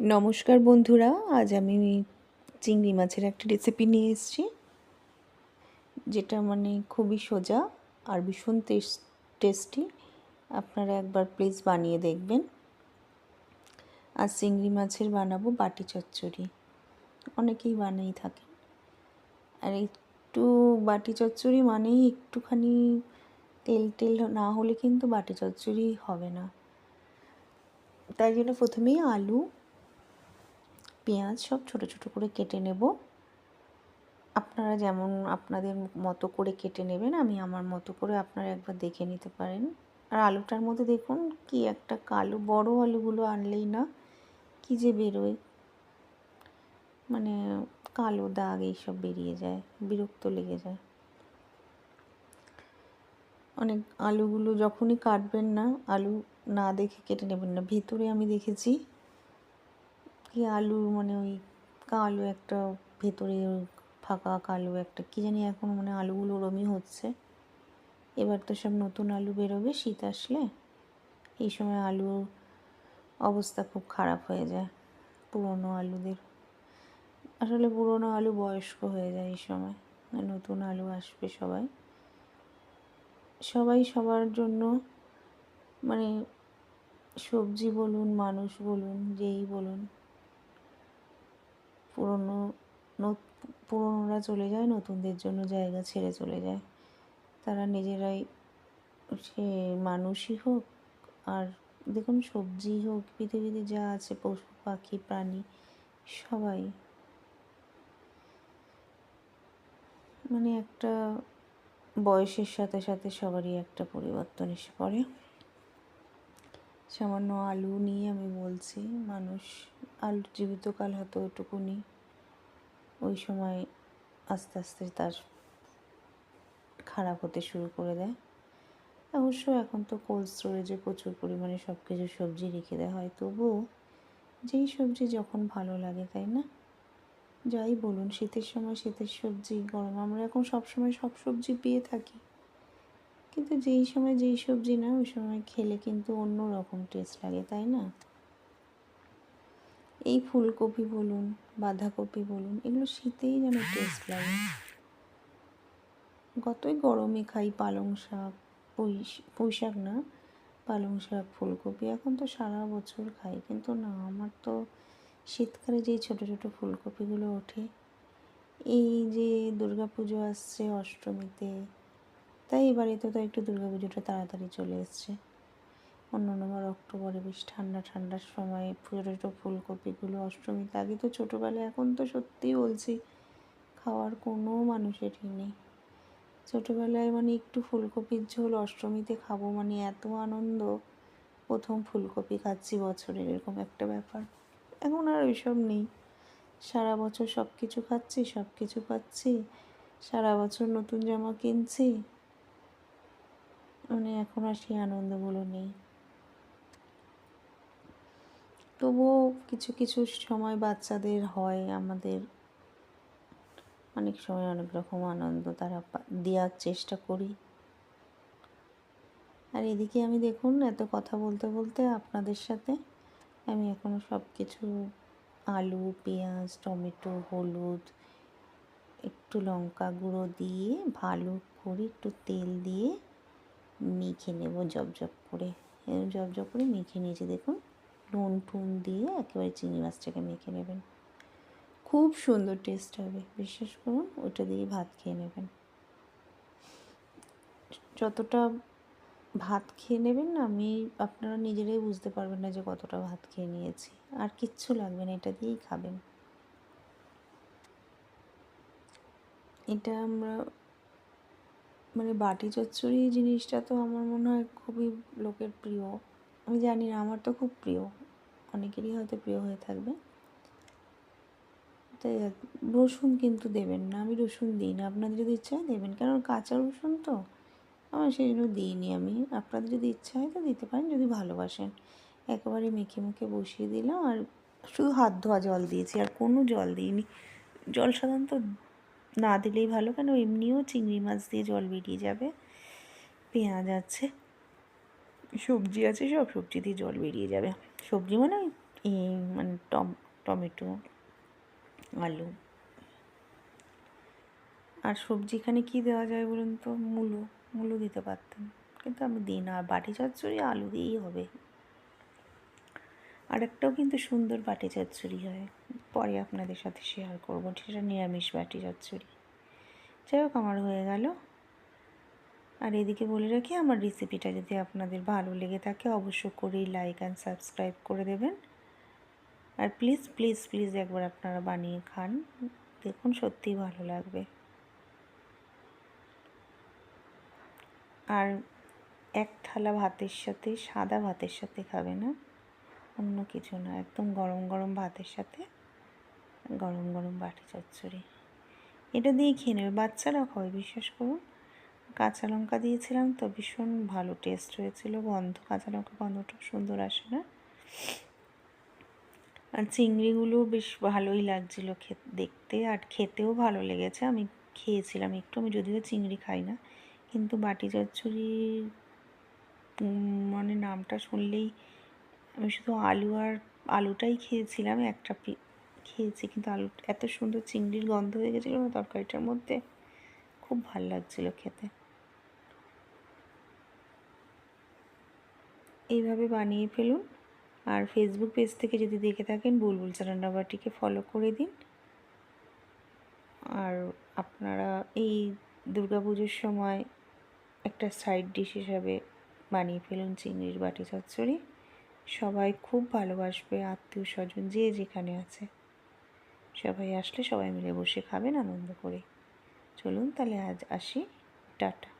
নমস্কার বন্ধুরা, আজ আমি চিংড়ি মাছের একটা রেসিপি নিয়ে এসেছি। যেটা মানে খুবই সোজা আর ভীষণ টেস্টি আপনারা একবার প্লিজ বানিয়ে দেখবেন। আর চিংড়ি মাছের বানাবো বাটি চচ্চড়ি। অনেকেই বানিয়েই থাকেন। আর একটু বাটি চচ্চড়ি মানেই একটুখানি তেল টেল না হলে কিন্তু বাটি চচ্চড়ি হবে না। তাই জন্য প্রথমেই আলু পেঁয়াজ সব ছোট ছোট করে কেটে নেব। আপনারা যেমন আপনাদের মতো করে কেটে নেবেন, আমি আমার মতো করে আপনারা একবার দেখে নিতে পারেন। আর আলুটার মধ্যে দেখুন কি একটা কালো, বড় আলুগুলো আনলেই না কি যে বেরোয়। মানে কালো দাগ এইসব বেরিয়ে যায়, বিরক্ত লেগে যায়। অনেক আলুগুলো যখনই কাটবেন না, আলু না দেখে কেটে নেবেন না। ভেতরে আমি দেখেছি কি আলু মানে ওই কালো একটা ভেতরে ফাঁকা কালো একটা, কী জানি এখন মানে আলুগুলো ওরমই হচ্ছে। এবার তো সব নতুন আলু বেরোবে, শীত আসলে। এই সময় আলুর অবস্থা খুব খারাপ হয়ে যায়, পুরনো আলুদের। আসলে পুরনো আলু বয়স্ক হয়ে যায় এই সময় নতুন আলু আসবে সবাই। সবাই সবার জন্য মানে সবজি বলুন, মানুষ বলুন, যেই বলুন। পুরনো পুরনোরা চলে যায়, নতুনদের জন্য জায়গা ছেড়ে চলে যায়। তারা নিজেরাই সে মানুষই হোক আর দেখুন সবজি হোক, পৃথিবীতে যা আছে, পশু, পাখি, প্রাণী, সবাই। মানে একটা বয়সের সাথে সাথে সবারই একটা পরিবর্তন এসে পড়ে। সামান্য আলু নিয়ে আমি বলছি, মানুষ আলু জীবিতকাল হয়তো ওইটুকুনি। ওই সময় আস্তে আস্তে তার খারাপ হতে শুরু করে দেয়। অবশ্য এখন তো কোল্ড স্টোরেজে প্রচুর পরিমাণে সব কিছু সবজি রেখে দেওয়া হয় তবুও যেই সবজি যখন ভালো লাগে, তাই না? যাই বলুন, শীতের সময় শীতের সবজি, গরম, আমরা এখন সব সময় সব সবজি পেয়ে থাকি। কিন্তু যেই সময় যেই সবজি না ওই সময় খেলে কিন্তু অন্য রকম টেস্ট লাগে, তাই না? এই ফুলকপি বলুন, বাঁধাকপি বলুন, এগুলো শীতেই যেন টেস্ট লাগে। গতই গরমে খাই পালং শাক পুঁই পুঁই শাক না, পালং শাক, ফুলকপি, এখন তো সারা বছর খাই, কিন্তু না, আমার তো শীতকালে যেই ছোটো ছোটো ফুলকপিগুলো ওঠে, এই যে দুর্গা পুজো আসছে অষ্টমীতে তাই এবারে তো তো একটু দুর্গা পুজোটা তাড়াতাড়ি চলে এসছে। অন্য নম্বর অক্টোবরে বেশ ঠান্ডা, ঠান্ডার সময় ছোটো ছোটো ফুলকপিগুলো অষ্টমীতে আগে তো ছোটোবেলায়, এখন তো সত্যিই বলছি খাওয়ার কোনো মানুষেরই নেই। ছোটোবেলায় মানে একটু ফুলকপির ঝোল, অষ্টমীতে খাব মানে এত আনন্দ। প্রথম ফুলকপি খাচ্ছি বছরের, এরকম একটা ব্যাপার। এখন আর ওইসব নেই। সারা বছর সব কিছু খাচ্ছি সব কিছু পাচ্ছি। সারা বছর নতুন জামা কিনছি। মানে এখন আর সেই আনন্দগুলো নেই। তবুও কিছু কিছু সময় বাচ্চাদের হয় আমাদের। অনেক সময় অনেক রকম আনন্দ তারা দেওয়ার চেষ্টা করি। আর এদিকে আমি দেখুন, এত কথা বলতে বলতে আপনাদের সাথে আমি এখনও সব কিছু আলু, পেঁয়াজ, টমেটো, হলুদ, একটু লঙ্কা গুঁড়ো দিয়ে ভালো করে একটু তেল দিয়ে মেখে নেব জব জব করে। জব জব করে মেখে নিয়েছি, দেখুন। নুন টুন দিয়ে একেবারে চিংড়ি মাছটাকে মেখে নেবেন। খুব সুন্দর টেস্ট হবে, বিশ্বাস করুন, ওটা দিয়ে ভাত খেয়ে নেবেন। যতটা ভাত খেয়ে নেবেন না, আমি, আপনারা নিজেরাই বুঝতে পারবেন না যে কতটা ভাত খেয়ে নিয়েছি। আর কিচ্ছু লাগবে না, এটা দিয়েই খাবেন। এটা আমরা মানে বাটি চচ্চড়ি জিনিসটা তো আমার মনে হয় খুবই লোকের প্রিয়। আমি জানি না, আমার তো খুব প্রিয়। অনেকেরই হয়তো প্রিয় হয়ে থাকবে। তাই রসুন কিন্তু দেবেন না, আমি রসুন দিই না। আপনাদের যদি ইচ্ছা হয় দেবেন কারণ কাঁচা রসুন তো। আমার সেই জন্য দিইনি আমি। আপনাদের যদি ইচ্ছা হয় তো দিতে পারেন, যদি ভালোবাসেন। একেবারে মেখে মুখে বসিয়ে দিলাম আর শুধু হাত ধোয়া জল দিয়েছি, আর কোনো জল দিইনি। জল সাধারণত না দিলেই ভালো, কেন এমনিও চিংড়ি মাছ দিয়ে জল বেরিয়ে যাবে? পেঁয়াজ আছে, সবজি আছে, সব সবজি দিয়ে জল বেরিয়ে যাবে। সবজি মানে এই মানে টম, টমেটো, আলু। আর সবজি এখানে কী দেওয়া যায় বলুন তো? মূলো মূলো দিতে পারতেন। কিন্তু আমি দিই না, আর বাটি চচ্চড়ি আলু দিয়েই হবে। আর একটাও কিন্তু সুন্দর বাটি চচ্চড়ি হয়। পরে আপনাদের সাথে শেয়ার করব, সেটা নিরামিষ বাটি চচ্চড়ি। যাই হোক, আমার হয়ে গেল। আর এদিকে বলে রাখি, আমার রেসিপিটা যদি আপনাদের ভালো লেগে থাকে অবশ্য করেই লাইক অ্যান্ড সাবস্ক্রাইব করে দেবেন। আর প্লিজ প্লিজ প্লিজ একবার আপনারা বানিয়ে খান। দেখুন, সত্যিই ভালো লাগবে। আর এক থালা ভাতের সাথে, সাদা ভাতের সাথে খাবে না? অন্য কিছু না, একদম গরম গরম ভাতের সাথে গরম গরম বাটি চচ্চড়ি। এটা দিয়ে খেয়ে নেবে। বাচ্চারাও খাবে, বিশ্বাস করুন। কাঁচা লঙ্কা দিয়েছিলাম তো ভীষণ ভালো টেস্ট হয়েছিল, গন্ধ, কাঁচা লঙ্কা গন্ধটা সুন্দর আসে না। আর চিংড়িগুলো বেশ ভালোই লাগছিল দেখতে আর খেতেও ভালো লেগেছে। আমি খেয়েছিলাম একটু, আমি যদিও চিংড়ি খাই না, কিন্তু বাটি চচ্চড়ি মানে নামটা শুনলেই আমি শুধু আলু আর আলুটাই খেয়েছিলাম, একটা খেয়েছি, কিন্তু আলু, এত সুন্দর চিংড়ির গন্ধ হয়ে গেছিল না তরকারিটার মধ্যে। খুব ভালো লাগছিল খেতে। এইভাবে বানিয়ে ফেলুন। আর ফেসবুক পেজ থেকে যদি দেখে থাকেন, বুলবুল রান্নাবাটিকে ফলো করে দিন। আর আপনারা এই দুর্গাপুজোর সময় একটা সাইড ডিশ হিসাবে বানিয়ে ফেলুন চিংড়ির বাটি চচ্চড়ি। সবাই খুব ভালোবাসবে, আত্মীয় স্বজন যে যেখানে আছে। সবাই আসলে সবাই মিলে বসে খাবেন, আনন্দ করে। চলুন তাহলে আজ আসি, টাটা।